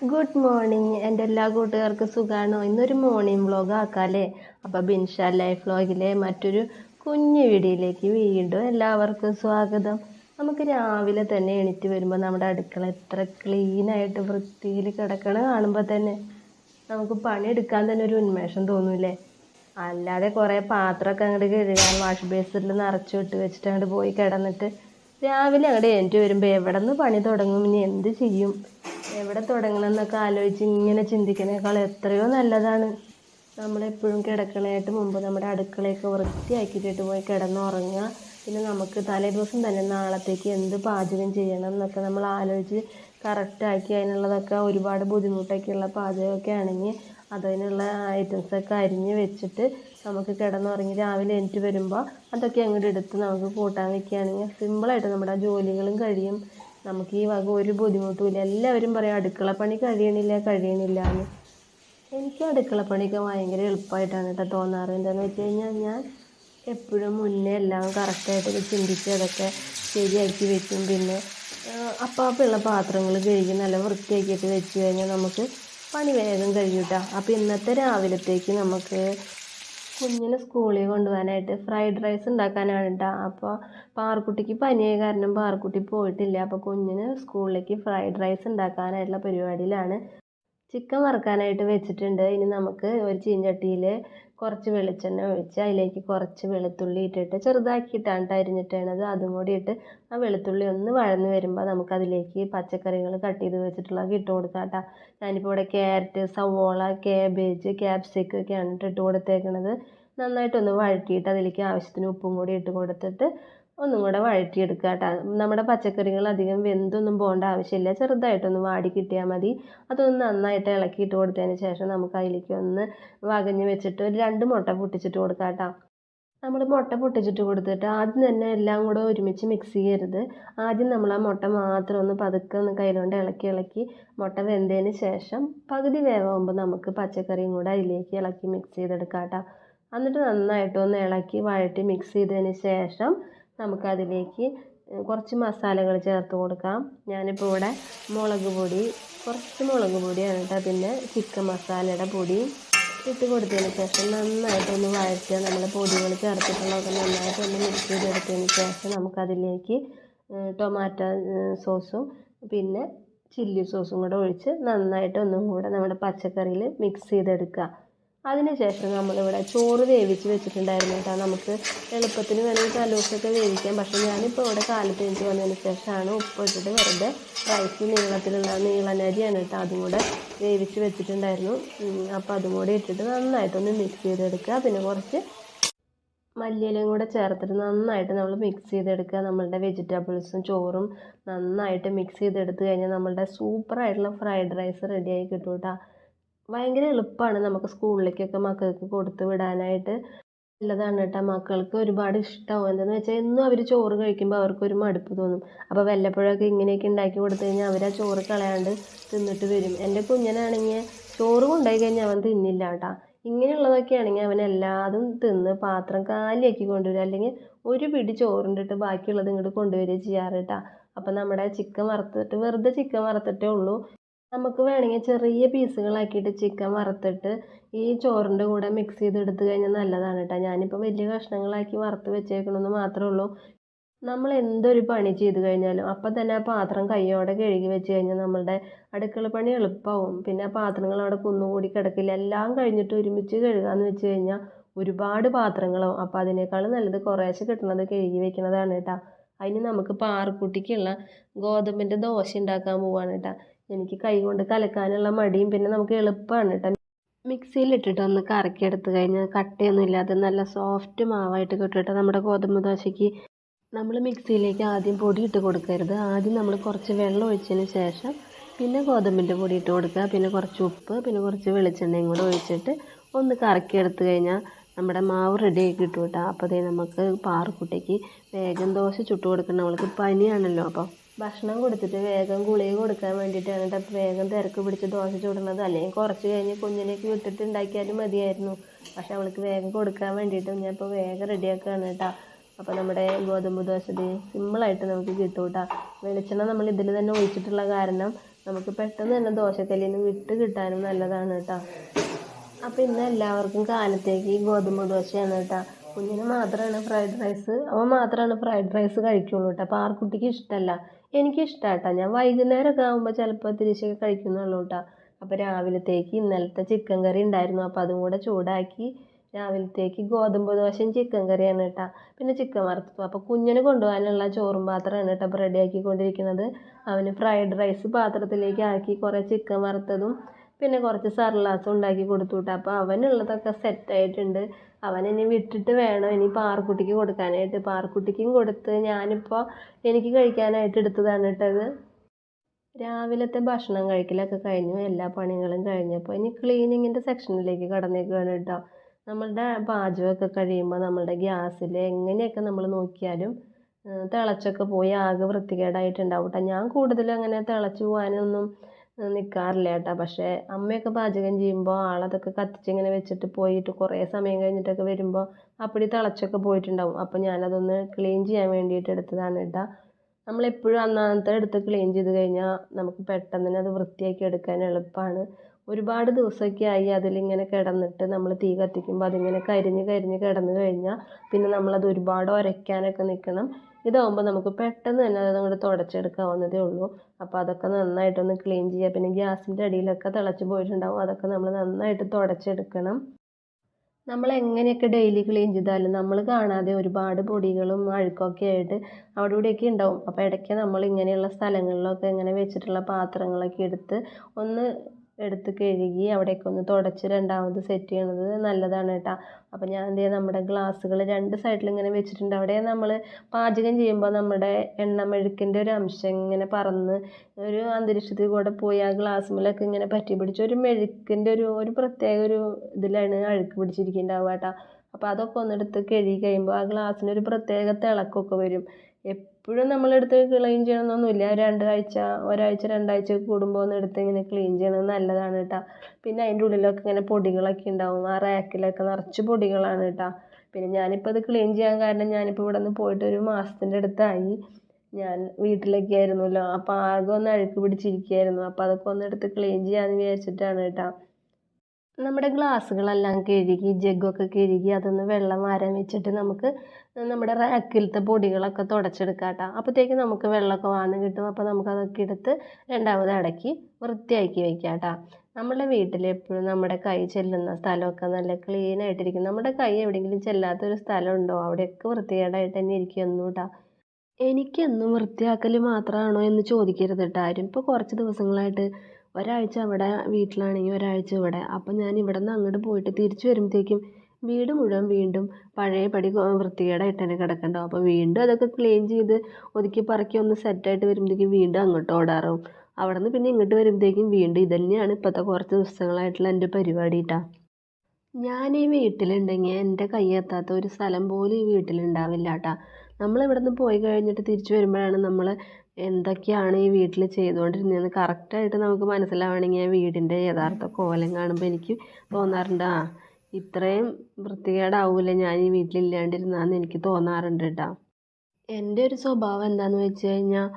Good morning എന്റെ എല്ലാ കൂട്ടുകാർക്കും സുഖമാണോ ഇന്നൊരു മോർണിംഗ് വ്ളോഗ് ആക്കാമല്ലേ അപ്പോൾ ബിൻഷ ലൈഫ് വ്ളോഗിലെ മറ്റൊരു കുഞ്ഞു വീഡിയോയിലേക്ക് വീണ്ടും എല്ലാവർക്കും സ്വാഗതം. നമുക്ക് രാവിലെ തന്നെ എണീറ്റ് വരുമ്പോൾ നമ്മുടെ അടുക്കള എത്ര ക്ലീനായിട്ട് വൃത്തിയിൽ കിടക്കണ കാണുമ്പോൾ തന്നെ നമുക്ക് പണിയെടുക്കാൻ തന്നെ ഒരു ഉന്മേഷം തോന്നൂലേ അല്ലാതെ കുറേ പാത്രമൊക്കെ അങ്ങോട്ട് കഴുകാൻ വാഷ് ബേസിനിൽ നിറച്ച് വിട്ട് വെച്ചിട്ട് അങ്ങോട്ട് പോയി കിടന്നിട്ട് രാവിലെ അങ്ങോട്ട് എണീറ്റ് വരുമ്പോൾ എവിടെ നിന്ന് പണി തുടങ്ങും? ഇനി എന്ത് ചെയ്യും? എവിടെ തുടങ്ങണം എന്നൊക്കെ ആലോചിച്ച് ഇങ്ങനെ ചിന്തിക്കുന്നേക്കാൾ എത്രയോ നല്ലതാണ്. നമ്മളെപ്പോഴും കിടക്കണേട്ട് മുമ്പ് നമ്മുടെ അടുക്കളയൊക്കെ വൃത്തിയാക്കിയിട്ട് പോയി കിടന്നുറങ്ങുക. പിന്നെ നമുക്ക് തലേ ദിവസം തന്നെ നാളത്തേക്ക് എന്ത് പാചകം ചെയ്യണം എന്നൊക്കെ നമ്മൾ ആലോചിച്ച് കറക്റ്റാക്കി അതിനുള്ളതൊക്കെ ഒരുപാട് ബുദ്ധിമുട്ടൊക്കെയുള്ള പാചകമൊക്കെ ആണെങ്കിൽ അതിനുള്ള ഐറ്റംസൊക്കെ അരിഞ്ഞ് വെച്ചിട്ട് നമുക്ക് കിടന്നുറങ്ങി രാവിലെ എണീറ്റ് വരുമ്പോൾ അതൊക്കെ അങ്ങോട്ട് എടുത്ത് നമുക്ക് കൂട്ടാൻ വെക്കുകയാണെങ്കിൽ സിമ്പിളായിട്ട് നമ്മുടെ ജോലികളും കഴിയും. നമുക്ക് ഈ വക ഒരു ബുദ്ധിമുട്ടുമില്ല. എല്ലാവരും പറയും അടുക്കള പണി കഴിയണില്ല കഴിയണില്ല എന്ന്. എനിക്ക് അടുക്കള പണിയൊക്കെ ഭയങ്കര എളുപ്പമായിട്ടാണ് കേട്ടോ തോന്നാറ്. എന്താണെന്ന് വെച്ച് കഴിഞ്ഞാൽ ഞാൻ എപ്പോഴും മുന്നേ എല്ലാം കറക്റ്റായിട്ട് ചിന്തിച്ച് അതൊക്കെ ശരിയാക്കി വെക്കും. പിന്നെ അപ്പാപ്പുള്ള പാത്രങ്ങൾ കഴുകി നല്ല വൃത്തിയാക്കിയിട്ട് വെച്ച് കഴിഞ്ഞാൽ നമുക്ക് പണി വേഗം കഴിയും കേട്ടോ അപ്പോൾ ഇന്നത്തെ രാവിലത്തേക്ക് നമുക്ക് കുഞ്ഞിനെ സ്കൂളിൽ കൊണ്ടുപോകാനായിട്ട് ഫ്രൈഡ് റൈസ് ഉണ്ടാക്കാനാണ് കേട്ടോ അപ്പോൾ പാർക്കുട്ടിക്ക് പനിയായ കാരണം പാർക്കുട്ടി പോയിട്ടില്ല. അപ്പോൾ കുഞ്ഞിന് സ്കൂളിലേക്ക് ഫ്രൈഡ് റൈസ് ഉണ്ടാക്കാനായിട്ടുള്ള പരിപാടിയിലാണ്. ചിക്കൻ വറുക്കാനായിട്ട് വെച്ചിട്ടുണ്ട്. ഇനി നമുക്ക് ഒരു ചീഞ്ചട്ടിയിൽ കുറച്ച് വെളിച്ചെണ്ണ ഒഴിച്ച് അതിലേക്ക് കുറച്ച് വെളുത്തുള്ളി ഇട്ടിട്ട് ചെറുതാക്കിയിട്ടാണ് കേട്ടോ അരിഞ്ഞിട്ടത് അതും കൂടി ഇട്ട് ആ വെളുത്തുള്ളി ഒന്ന് വഴന്ന് വരുമ്പോൾ നമുക്കതിലേക്ക് പച്ചക്കറികൾ കട്ട് ചെയ്ത് വെച്ചിട്ടുള്ളത് ഇട്ട് കൊടുക്കാം കേട്ടോ ഞാനിപ്പോൾ ഇവിടെ ക്യാരറ്റ് സവോള കാബേജ് ക്യാപ്സിക്കം ഒക്കെയാണ് ഇട്ട് കൊടുത്തേക്കണത്. നന്നായിട്ടൊന്ന് വഴറ്റിയിട്ട് അതിലേക്ക് ആവശ്യത്തിന് ഉപ്പും കൂടി ഇട്ട് കൊടുത്തിട്ട് ഒന്നും കൂടെ വഴറ്റിയെടുക്കുക കേട്ടോ നമ്മുടെ പച്ചക്കറികൾ അധികം വെന്തൊന്നും പോകേണ്ട ആവശ്യമില്ല. ചെറുതായിട്ടൊന്ന് വാടി കിട്ടിയാൽ മതി. അതൊന്ന് നന്നായിട്ട് ഇളക്കിയിട്ട് കൊടുത്തതിന് ശേഷം നമുക്ക് അതിലേക്ക് ഒന്ന് വകഞ്ഞ് വെച്ചിട്ട് ഒരു രണ്ട് മുട്ട പൊട്ടിച്ചിട്ട് കൊടുക്കാം കേട്ടോ നമ്മൾ മുട്ട പൊട്ടിച്ചിട്ട് കൊടുത്തിട്ട് ആദ്യം തന്നെ എല്ലാം കൂടെ ഒരുമിച്ച് മിക്സ് ചെയ്യരുത്. ആദ്യം നമ്മൾ ആ മുട്ട മാത്രം ഒന്ന് പതുക്കെ ഒന്ന് കയ്യിലുകൊണ്ട് ഇളക്കി ഇളക്കി മുട്ട വെന്തതിന് ശേഷം പകുതി വേവാകുമ്പോൾ നമുക്ക് പച്ചക്കറിയും കൂടെ അതിലേക്ക് ഇളക്കി മിക്സ് ചെയ്തെടുക്കാം കേട്ടോ എന്നിട്ട് നന്നായിട്ട് ഒന്ന് ഇളക്കി വഴറ്റി മിക്സ് ചെയ്തതിന് ശേഷം നമുക്കതിലേക്ക് കുറച്ച് മസാലകൾ ചേർത്ത് കൊടുക്കാം. ഞാനിപ്പോൾ ഇവിടെ മുളക് പൊടി കുറച്ച് മുളക് പൊടിയാണ് കേട്ടോ. പിന്നെ ചിക്കൻ മസാലയുടെ പൊടി ഇട്ട് കൊടുത്തതിന് ശേഷം നന്നായിട്ടൊന്ന് വഴറ്റുക. നമ്മൾ പൊടികൾ ചേർത്തിട്ടുള്ളതൊക്കെ നന്നായിട്ടൊന്ന് മിക്സ് ചെയ്തെടുത്തതിന് ശേഷം നമുക്കതിലേക്ക് ടൊമാറ്റോ സോസും പിന്നെ ചില്ലി സോസും കൂടെ ഒഴിച്ച് നന്നായിട്ട് ഒന്നും കൂടെ നമ്മുടെ പച്ചക്കറിയിൽ മിക്സ് ചെയ്തെടുക്കുക. അതിനുശേഷം നമ്മളിവിടെ ചോറ് വേവിച്ച് വെച്ചിട്ടുണ്ടായിരുന്നു കേട്ടോ. നമുക്ക് എളുപ്പത്തിന് വേണമെങ്കിൽ തലോസൊക്കെ വേവിക്കാം. പക്ഷേ ഞാനിപ്പോൾ ഇവിടെ കാലത്ത് എനിക്ക് വന്നതിന് ശേഷമാണ് ഉപ്പ് ഇട്ടിട്ട് വെറുതെ റൈസ് നീളത്തിലുള്ള നീളനരിയാണ് കേട്ടോ അതും കൂടെ വേവിച്ച് വെച്ചിട്ടുണ്ടായിരുന്നു. അപ്പോൾ അതും കൂടെ ഇട്ടിട്ട് നന്നായിട്ടൊന്ന് മിക്സ് ചെയ്തെടുക്കുക. പിന്നെ കുറച്ച് മല്ലിയിലയും കൂടെ ചേർത്തിട്ട് നന്നായിട്ട് നമ്മൾ മിക്സ് ചെയ്തെടുക്കുക. നമ്മളുടെ വെജിറ്റബിൾസും ചോറും നന്നായിട്ട് മിക്സ് ചെയ്തെടുത്ത് കഴിഞ്ഞാൽ നമ്മളുടെ സൂപ്പറായിട്ടുള്ള ഫ്രൈഡ് റൈസ് റെഡിയായി കിട്ടും കേട്ടോ. ഭയങ്കര എളുപ്പമാണ് നമുക്ക് സ്കൂളിലേക്കൊക്കെ മക്കൾക്ക് കൊടുത്ത് വിടാനായിട്ട്. നല്ലതാണ് കേട്ടോ. മക്കൾക്ക് ഒരുപാട് ഇഷ്ടമാവും എന്താന്ന് വെച്ചാൽ എന്നും അവർ ചോറ് കഴിക്കുമ്പോൾ അവർക്കൊരു മടുപ്പ് തോന്നും. അപ്പോൾ വല്ലപ്പോഴൊക്കെ ഇങ്ങനെയൊക്കെ ഉണ്ടാക്കി കൊടുത്തു കഴിഞ്ഞാൽ അവർ ആ ചോറ് കളയാണ്ട് തിന്നിട്ട് വരും. എന്റെ കുഞ്ഞനാണെങ്കിൽ ചോറ് കൊണ്ടുപോയി കഴിഞ്ഞാൽ അവൻ തിന്നില്ല കേട്ടോ. ഇങ്ങനെയുള്ളതൊക്കെ ആണെങ്കിൽ അവൻ എല്ലാതും തിന്ന് പാത്രം കാലിയാക്കി കൊണ്ടുവരും അല്ലെങ്കിൽ ഒരു പിടി ചോറുണ്ടിട്ട് ബാക്കിയുള്ളത് ഇങ്ങോട്ട് കൊണ്ടുവരിക ചെയ്യാറ് കേട്ടോ. അപ്പം നമ്മുടെ ചിക്കൻ വറുത്തിട്ട് വെറുതെ ചിക്കൻ വറുത്തിട്ടേ ഉള്ളൂ. നമുക്ക് വേണമെങ്കിൽ ചെറിയ പീസുകളാക്കിയിട്ട് ചിക്കൻ വറുത്തിട്ട് ഈ ചോറിന്റെ കൂടെ മിക്സ് ചെയ്തെടുത്ത് കഴിഞ്ഞാൽ നല്ലതാണ് കേട്ടോ. ഞാനിപ്പോൾ വലിയ കഷ്ണങ്ങളാക്കി വറുത്ത് വെച്ചേക്കണമെന്ന് മാത്രമേ ഉള്ളൂ. നമ്മൾ എന്തൊരു പണി ചെയ്ത് കഴിഞ്ഞാലും അപ്പം തന്നെ ആ പാത്രം കൈയോടെ കഴുകി വെച്ച് കഴിഞ്ഞാൽ നമ്മളുടെ അടുക്കള പണി എളുപ്പമാവും. പിന്നെ ആ പാത്രങ്ങൾ അവിടെ കുന്നുകൂടി കിടക്കില്ല. എല്ലാം കഴിഞ്ഞിട്ട് ഒരുമിച്ച് കഴുകാമെന്ന് വെച്ച് കഴിഞ്ഞാൽ ഒരുപാട് പാത്രങ്ങളാവും. അപ്പോൾ അതിനേക്കാൾ നല്ലത് കുറേശ്ശെ കിട്ടുന്നത് കഴുകി വെക്കുന്നതാണ് കേട്ടോ. അതിന് നമുക്ക് പാറക്കുട്ടിക്കുള്ള ഗോതമ്പിന്റെ ദോശ ഉണ്ടാക്കാൻ പോവാണ് കേട്ടോ. എനിക്ക് കൈ കൊണ്ട് കലക്കാനുള്ള മടിയും പിന്നെ നമുക്ക് എളുപ്പമാണ് കേട്ടോ മിക്സിയിലിട്ടിട്ട് ഒന്ന് കറക്കിയെടുത്ത് കഴിഞ്ഞാൽ കട്ടയൊന്നും ഇല്ലാതെ നല്ല സോഫ്റ്റ് മാവായിട്ട് കിട്ടും നമ്മുടെ ഗോതമ്പ് ദോശയ്ക്ക് നമ്മൾ മിക്സിയിലേക്ക് ആദ്യം പൊടി ഇട്ട് കൊടുക്കരുത്. ആദ്യം നമ്മൾ കുറച്ച് വെള്ളം ഒഴിച്ചതിന് ശേഷം പിന്നെ ഗോതമ്പിന്റെ പൊടി ഇട്ട് കൊടുക്കുക. പിന്നെ കുറച്ച് ഉപ്പ് പിന്നെ കുറച്ച് വെളിച്ചെണ്ണയും കൂടെ ഒഴിച്ചിട്ട് ഒന്ന് കറക്കിയെടുത്ത് കഴിഞ്ഞാൽ നമ്മുടെ മാവ് റെഡി ആക്കി കിട്ടും കേട്ടോ അപ്പോൾ അതേ നമുക്ക് പാറക്കുട്ടിക്ക് വേഗം ദോശ ചുട്ട് കൊടുക്കണം അവൾക്ക് പനിയാണല്ലോ അപ്പോൾ ഭക്ഷണം കൊടുത്തിട്ട് വേഗം ഗുളിക കൊടുക്കാൻ വേണ്ടിയിട്ടാണ് കേട്ടോ വേഗം തിരക്ക് പിടിച്ച് ദോശ ചുടുന്നത്. അല്ലെങ്കിൽ കുറച്ച് കഴിഞ്ഞ് കുഞ്ഞിനേക്ക് വിട്ടിട്ട് ഉണ്ടാക്കിയാലും മതിയായിരുന്നു. പക്ഷെ അവൾക്ക് വേഗം കൊടുക്കാൻ വേണ്ടിയിട്ട് ഞാൻ ഇപ്പോൾ വേഗം റെഡിയാക്കുകയാണ് കേട്ടോ അപ്പോൾ നമ്മുടെ ഗോതമ്പ് ദോശ സിമ്പിളായിട്ട് നമുക്ക് കിട്ടും കേട്ടോ വെളിച്ചെണ്ണ നമ്മൾ ഇതിൽ തന്നെ ഒഴിച്ചിട്ടുള്ള കാരണം നമുക്ക് പെട്ടെന്ന് തന്നെ ദോശക്കല്ലിന് വിട്ട് കിട്ടാനും നല്ലതാണ് കേട്ടോ അപ്പോൾ ഇന്ന് എല്ലാവർക്കും കാലത്തേക്ക് ഗോതമ്പ് ദോശയാണ് കേട്ടോ കുഞ്ഞിന് മാത്രമാണ് ഫ്രൈഡ് റൈസ് അവൻ മാത്രമാണ് ഫ്രൈഡ് റൈസ് കഴിക്കുള്ളൂ കേട്ടോ അപ്പോൾ ആർക്കുട്ടിക്ക് ഇഷ്ടമല്ല എനിക്ക് കേട്ടോ ഞാൻ വൈകുന്നേരമൊക്കെ ആകുമ്പോൾ ചിലപ്പോൾ തിരിച്ചൊക്കെ കഴിക്കുന്നുള്ളൂ കേട്ടോ അപ്പോൾ രാവിലത്തേക്ക് ഇന്നലത്തെ ചിക്കൻ കറി ഉണ്ടായിരുന്നു. അപ്പോൾ അതും കൂടെ ചൂടാക്കി രാവിലത്തേക്ക് ഗോതമ്പ് ദോശയും ചിക്കൻ കറിയാണ് കേട്ടോ പിന്നെ ചിക്കൻ വറുത്തതും. അപ്പോൾ കുഞ്ഞിന് കൊണ്ടുപോകാനുള്ള ചോറും പാത്രമാണ് കേട്ടോ അപ്പോൾ റെഡിയാക്കിക്കൊണ്ടിരിക്കുന്നത് അവന് ഫ്രൈഡ് റൈസ് പാത്രത്തിലേക്ക് ആക്കി കുറേ ചിക്കൻ വറുത്തതും പിന്നെ കുറച്ച് സർലാസും ഉണ്ടാക്കി കൊടുത്തു ഉള്ളതൊക്കെ അപ്പോൾ അവനുള്ളതൊക്കെ സെറ്റായിട്ടുണ്ട് ഇനി വിട്ടിട്ട് വേണം ഇനി പാർക്കുട്ടിക്ക് കൊടുക്കാനായിട്ട്. പാറുക്കുട്ടിക്കും കൊടുത്ത് ഞാനിപ്പോൾ എനിക്ക് കഴിക്കാനായിട്ട് എടുത്തതാണ് കേട്ടത് രാവിലത്തെ ഭക്ഷണം കഴിക്കലൊക്കെ കഴിഞ്ഞു. എല്ലാ പണികളും കഴിഞ്ഞപ്പോൾ ഇനി ക്ലീനിങ്ങിന്റെ സെക്ഷനിലേക്ക് കടന്നേക്കുകയാണ് കേട്ടോ. നമ്മളുടെ പാചകമൊക്കെ കഴിയുമ്പോൾ നമ്മളുടെ ഗ്യാസിൽ എങ്ങനെയൊക്കെ നമ്മൾ നോക്കിയാലും തിളച്ചൊക്കെ പോയി ആകെ വൃത്തികേടായിട്ടുണ്ടാവും കേട്ടോ. ഞാൻ കൂടുതലും അങ്ങനെ തിളച്ച് പോകാനൊന്നും നിൽക്കാറില്ല കേട്ടോ പക്ഷേ അമ്മയൊക്കെ പാചകം ചെയ്യുമ്പോൾ ആളതൊക്കെ കത്തിച്ചിങ്ങനെ വെച്ചിട്ട് പോയിട്ട് കുറേ സമയം കഴിഞ്ഞിട്ടൊക്കെ വരുമ്പോൾ അപ്പടി തിളച്ചൊക്കെ പോയിട്ടുണ്ടാവും. അപ്പോൾ ഞാനതൊന്ന് ക്ലീൻ ചെയ്യാൻ വേണ്ടിയിട്ട് എടുത്തതാണ് കേട്ടോ നമ്മളെപ്പോഴും അന്നാമത്തെ എടുത്ത് ക്ലീൻ ചെയ്ത് കഴിഞ്ഞാൽ നമുക്ക് പെട്ടെന്ന് തന്നെ അത് വൃത്തിയാക്കി എടുക്കാൻ എളുപ്പമാണ് ഒരുപാട് ദിവസമൊക്കെ ആയി അതിലിങ്ങനെ കിടന്നിട്ട് നമ്മൾ തീ കത്തിക്കുമ്പോൾ അതിങ്ങനെ കരിഞ്ഞ് കരിഞ്ഞ് കിടന്നു കഴിഞ്ഞാൽ പിന്നെ നമ്മളത് ഒരുപാട് ഉരയ്ക്കാനൊക്കെ നിൽക്കണം ഇതാവുമ്പോൾ നമുക്ക് പെട്ടെന്ന് തന്നെ അത് അങ്ങോട്ട് തുടച്ചെടുക്കാവുന്നതേ ഉള്ളൂ. അപ്പോൾ അതൊക്കെ നന്നായിട്ടൊന്ന് ക്ലീൻ ചെയ്യുക പിന്നെ ഗ്യാസിന്റെ അടിയിലൊക്കെ തിളച്ച് പോയിട്ടുണ്ടാവും. അതൊക്കെ നമ്മൾ നന്നായിട്ട് തുടച്ചെടുക്കണം. നമ്മൾ എങ്ങനെയൊക്കെ ഡെയിലി ക്ലീൻ ചെയ്താലും നമ്മൾ കാണാതെ ഒരുപാട് പൊടികളും അഴുക്കൊക്കെ ആയിട്ട് അവിടെ ഇവിടെയൊക്കെ ഉണ്ടാവും. അപ്പോൾ ഇടയ്ക്ക് നമ്മൾ ഇങ്ങനെയുള്ള സ്ഥലങ്ങളിലൊക്കെ ഇങ്ങനെ വെച്ചിട്ടുള്ള പാത്രങ്ങളൊക്കെ എടുത്ത് ഒന്ന് എടുത്ത് കഴുകി അവിടെയൊക്കെ ഒന്ന് തുടച്ച് രണ്ടാമത് സെറ്റ് ചെയ്യണത് നല്ലതാണ് കേട്ടോ. അപ്പോൾ ഞാൻ എന്ത് ചെയ്യുക നമ്മുടെ ഗ്ലാസ്സുകൾ രണ്ട് സൈഡിൽ ഇങ്ങനെ വെച്ചിട്ടുണ്ട്. അവിടെ നമ്മൾ പാചകം ചെയ്യുമ്പോൾ നമ്മുടെ എണ്ണമെഴുക്കിന്റെ ഒരു അംശം ഇങ്ങനെ പറന്ന് ഒരു അന്തരീക്ഷത്തിൽ കൂടെ പോയി ആ ഗ്ലാസ്സുമേലൊക്കെ ഇങ്ങനെ പറ്റി പിടിച്ച് ഒരു മെഴുക്കിന്റെ ഒരു ഒരു പ്രത്യേക ഒരു ഇതിലാണ് അഴുക്ക് പിടിച്ചിരിക്കുന്നുണ്ടാവുക കേട്ടോ. അപ്പോൾ അതൊക്കെ ഒന്നെടുത്ത് കഴുകി കഴിയുമ്പോൾ ആ ഗ്ലാസ്സിന് ഒരു പ്രത്യേക തിളക്കമൊക്കെ വരും. എപ്പോഴും നമ്മളെടുത്ത് ക്ലീൻ ചെയ്യണമെന്നൊന്നുമില്ല രണ്ടാഴ്ച ഒരാഴ്ച രണ്ടാഴ്ച കൂടുമ്പോൾ ഒന്ന് എടുത്ത് ഇങ്ങനെ ക്ലീൻ ചെയ്യണത് നല്ലതാണ് കേട്ടോ പിന്നെ അതിന്റെ ഉള്ളിലൊക്കെ ഇങ്ങനെ പൊടികളൊക്കെ ഉണ്ടാവും. ആ റാക്കിലൊക്കെ നിറച്ച് പൊടികളാണ് കേട്ടോ പിന്നെ ഞാനിപ്പോൾ അത് ക്ലീൻ ചെയ്യാൻ കാരണം ഞാനിപ്പോൾ ഇവിടെ നിന്ന് പോയിട്ട് ഒരു മാസത്തിന്റെ അടുത്തായി. ഞാൻ വീട്ടിലൊക്കെ ആയിരുന്നല്ലോ. അപ്പോൾ ആകെ ഒന്ന് അഴുക്ക് പിടിച്ചിരിക്കുകയായിരുന്നു. അപ്പോൾ അതൊക്കെ ഒന്ന് എടുത്ത് ക്ലീൻ ചെയ്യാമെന്ന് വിചാരിച്ചിട്ടാണ് കേട്ടോ നമ്മുടെ ഗ്ലാസ്സുകളെല്ലാം കഴുകി ജഗ്ഗൊക്കെ കഴുകി അതൊന്ന് വെള്ളം വാരാൻ വെച്ചിട്ട് നമുക്ക് നമ്മുടെ റാക്കിലത്തെ പൊടികളൊക്കെ തുടച്ചെടുക്കാം കേട്ടോ. അപ്പോഴത്തേക്ക് നമുക്ക് വെള്ളമൊക്കെ വാന്ന് കിട്ടും. അപ്പോൾ നമുക്ക് അതൊക്കെ എടുത്ത് രണ്ടാമത് അടക്കി വൃത്തിയാക്കി വയ്ക്കാം കേട്ടോ. നമ്മുടെ വീട്ടിൽ എപ്പോഴും നമ്മുടെ കൈ ചെല്ലുന്ന സ്ഥലമൊക്കെ നല്ല ക്ലീൻ ആയിട്ടിരിക്കും. നമ്മുടെ കൈ എവിടെയെങ്കിലും ചെല്ലാത്തൊരു സ്ഥലമുണ്ടോ? അവിടെയൊക്കെ വൃത്തികേടായിട്ട് തന്നെ ഇരിക്കുമെന്നു കേട്ടോ എനിക്കെന്നും വൃത്തിയാക്കൽ മാത്രമാണോ എന്ന് ചോദിക്കരുത് കേട്ടോ ആരും. ഇപ്പോൾ കുറച്ച് ദിവസങ്ങളായിട്ട് ഒരാഴ്ച അവിടെ വീട്ടിലാണെങ്കിൽ ഒരാഴ്ച ഇവിടെ. അപ്പം ഞാൻ ഇവിടെ നിന്ന് അങ്ങോട്ട് പോയിട്ട് തിരിച്ച് വരുമ്പോഴത്തേക്കും വീട് മുഴുവൻ വീണ്ടും പഴയപടി വൃത്തികേടായിട്ട് തന്നെ കിടക്കുന്നുണ്ടാവും അപ്പോൾ വീണ്ടും അതൊക്കെ ക്ലീൻ ചെയ്ത് ഒതുക്കി പറക്കി ഒന്ന് സെറ്റായിട്ട് വരുമ്പോഴത്തേക്കും വീണ്ടും അങ്ങോട്ട് ഓടാറാവും അവിടെ നിന്ന് പിന്നെ ഇങ്ങോട്ട് വരുമ്പോഴത്തേക്കും വീണ്ടും ഇത് തന്നെയാണ് ഇപ്പോഴത്തെ കുറച്ച് ദിവസങ്ങളായിട്ടുള്ള എന്റെ പരിപാടി ഞാൻ ഈ വീട്ടിലുണ്ടെങ്കിൽ എന്റെ കൈ എത്താത്ത ഒരു സ്ഥലം പോലും ഈ വീട്ടിലുണ്ടാവില്ല കേട്ടോ നമ്മൾ ഇവിടെ നിന്ന് പോയി കഴിഞ്ഞിട്ട് തിരിച്ചു വരുമ്പോഴാണ് നമ്മൾ എന്തൊക്കെയാണ് ഈ വീട്ടിൽ ചെയ്തുകൊണ്ടിരുന്നതെന്ന് കറക്റ്റായിട്ട് നമുക്ക് മനസ്സിലാവണമെങ്കിൽ ആ വീടിന്റെ യഥാർത്ഥ കോലം കാണുമ്പോൾ എനിക്ക് തോന്നാറുണ്ട് ആ ഇത്രയും വൃത്തികേടാവൂല ഞാൻ ഈ വീട്ടിലില്ലാണ്ടിരുന്നാന്ന് എനിക്ക് തോന്നാറുണ്ട് കേട്ടോ. എന്റെ ഒരു സ്വഭാവം എന്താണെന്ന് വെച്ച് കഴിഞ്ഞാൽ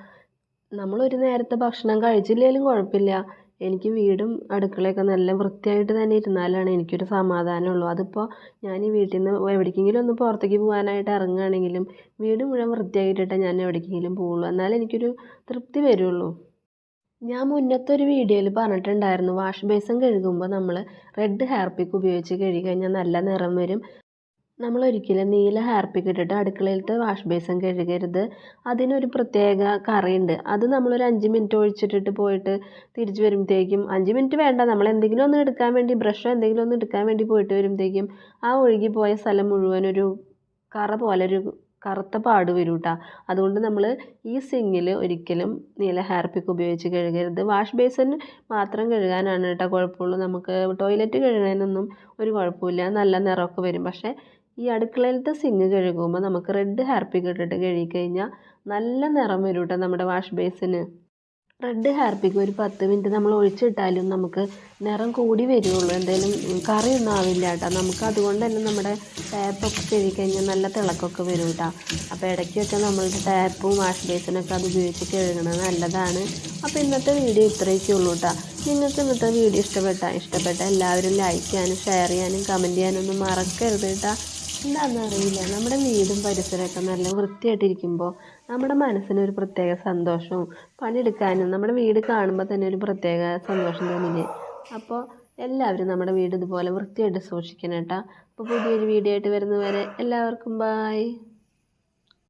നമ്മളൊരു നേരത്തെ ഭക്ഷണം കഴിച്ചില്ലെങ്കിലും കുഴപ്പമില്ല. എനിക്ക് വീടും അടുക്കളയൊക്കെ നല്ല വൃത്തിയായിട്ട് തന്നെ ഇരുന്നാലാണ് എനിക്കൊരു സമാധാനമുള്ളൂ. അതിപ്പോൾ ഞാൻ ഈ വീട്ടിൽ നിന്ന് എവിടേക്കെങ്കിലും ഒന്ന് പുറത്തേക്ക് പോകാനായിട്ട് ഇറങ്ങുകയാണെങ്കിലും വീട് മുഴുവൻ വൃത്തിയാക്കിയിട്ടേ ഞാൻ എവിടേക്കെങ്കിലും പോവുള്ളൂ. എന്നാലേ എനിക്കൊരു തൃപ്തി വരുള്ളൂ. ഞാൻ മുന്നത്തെ ഒരു വീഡിയോയിൽ പറഞ്ഞിട്ടുണ്ടായിരുന്നു വാഷ് ബേസിൻ കഴുകുമ്പോൾ നമ്മൾ റെഡ് ഹെയർ പിക്ക് ഉപയോഗിച്ച് കഴുകി കഴിഞ്ഞാൽ നല്ല നിറം വരും. നമ്മൾ ഒരിക്കലും നീല ഹാർപ്പിക്ക് ഇട്ടിട്ട് അടുക്കളയിലത്തെ വാഷ് ബേസൺ കഴുകരുത്. അതിനൊരു പ്രത്യേക കറിയുണ്ട്. അത് നമ്മളൊരു അഞ്ച് മിനിറ്റ് ഒഴിച്ചിട്ടിട്ട് പോയിട്ട് തിരിച്ച് വരുമ്പോഴത്തേക്കും അഞ്ച് മിനിറ്റ് വേണ്ട നമ്മൾ എന്തെങ്കിലും ഒന്ന് എടുക്കാൻ വേണ്ടി ബ്രഷോ എന്തെങ്കിലും ഒന്ന് എടുക്കാൻ വേണ്ടി പോയിട്ട് വരുമ്പോഴത്തേക്കും ആ ഒഴുകി പോയ സ്ഥലം മുഴുവൻ ഒരു കറ പോലെ ഒരു കറുത്ത പാട് വരും കേട്ടോ അതുകൊണ്ട് നമ്മൾ ഈ സിങ്ങിൽ ഒരിക്കലും നീല ഹാർപ്പിക്ക് ഉപയോഗിച്ച് കഴുകരുത്. വാഷ് ബേസിൻ മാത്രം കഴുകാനാണ് കേട്ടോ കുഴപ്പമുള്ളൂ. നമുക്ക് ടോയ്ലറ്റ് കഴുകാനൊന്നും ഒരു കുഴപ്പമില്ല. നല്ല നിറമൊക്കെ വരും. പക്ഷേ ഈ അടുക്കളയിലത്തെ സിങ്ക് കഴുകുമ്പോൾ നമുക്ക് റെഡ് ഹാർപ്പിക്ക് ഇട്ടിട്ട് കഴുകി കഴിഞ്ഞാൽ നല്ല നിറം വരും കേട്ടോ നമ്മുടെ വാഷ് ബേസിന്. റെഡ് ഹാർപ്പിക്ക് ഒരു പത്ത് മിനിറ്റ് നമ്മൾ ഒഴിച്ചിട്ടാലും നമുക്ക് നിറം കൂടി വരുള്ളൂ. എന്തെങ്കിലും കറിയൊന്നും ആവില്ല കേട്ടോ നമുക്ക് അതുകൊണ്ട് തന്നെ നമ്മുടെ ടാപ്പൊക്കെ കഴുകി കഴിഞ്ഞാൽ നല്ല തിളക്കൊക്കെ വരും കേട്ടോ അപ്പോൾ ഇടയ്ക്കൊക്കെ നമ്മളുടെ ടാപ്പും വാഷ് ബേസിനൊക്കെ അത് ഉപയോഗിച്ച് കഴുകണത് നല്ലതാണ്. അപ്പോൾ ഇന്നത്തെ വീഡിയോ ഇത്രയൊക്കെ ഉള്ളൂ കേട്ടോ നിങ്ങൾക്ക് ഇന്നത്തെ വീഡിയോ ഇഷ്ടപ്പെട്ടാൽ ഇഷ്ടപ്പെട്ട എല്ലാവരും ലൈക്ക് ചെയ്യാനും ഷെയർ ചെയ്യാനും കമന്റ് ചെയ്യാനൊന്നും മറക്കരുത് കേട്ടോ എന്താണെന്ന് അറിയില്ല. നമ്മുടെ വീടും പരിസരമൊക്കെ നല്ല വൃത്തിയായിട്ടിരിക്കുമ്പോൾ നമ്മുടെ മനസ്സിനൊരു പ്രത്യേക സന്തോഷവും പണിയെടുക്കാനും നമ്മുടെ വീട് കാണുമ്പോൾ തന്നെ ഒരു പ്രത്യേക സന്തോഷം തോന്നില്ലേ? അപ്പോൾ എല്ലാവരും നമ്മുടെ വീട് ഇതുപോലെ വൃത്തിയായിട്ട് സൂക്ഷിക്കണം കേട്ടോ. അപ്പോൾ പുതിയൊരു വീഡിയോ ആയിട്ട് വരുന്നവരെ എല്ലാവർക്കും ബായ്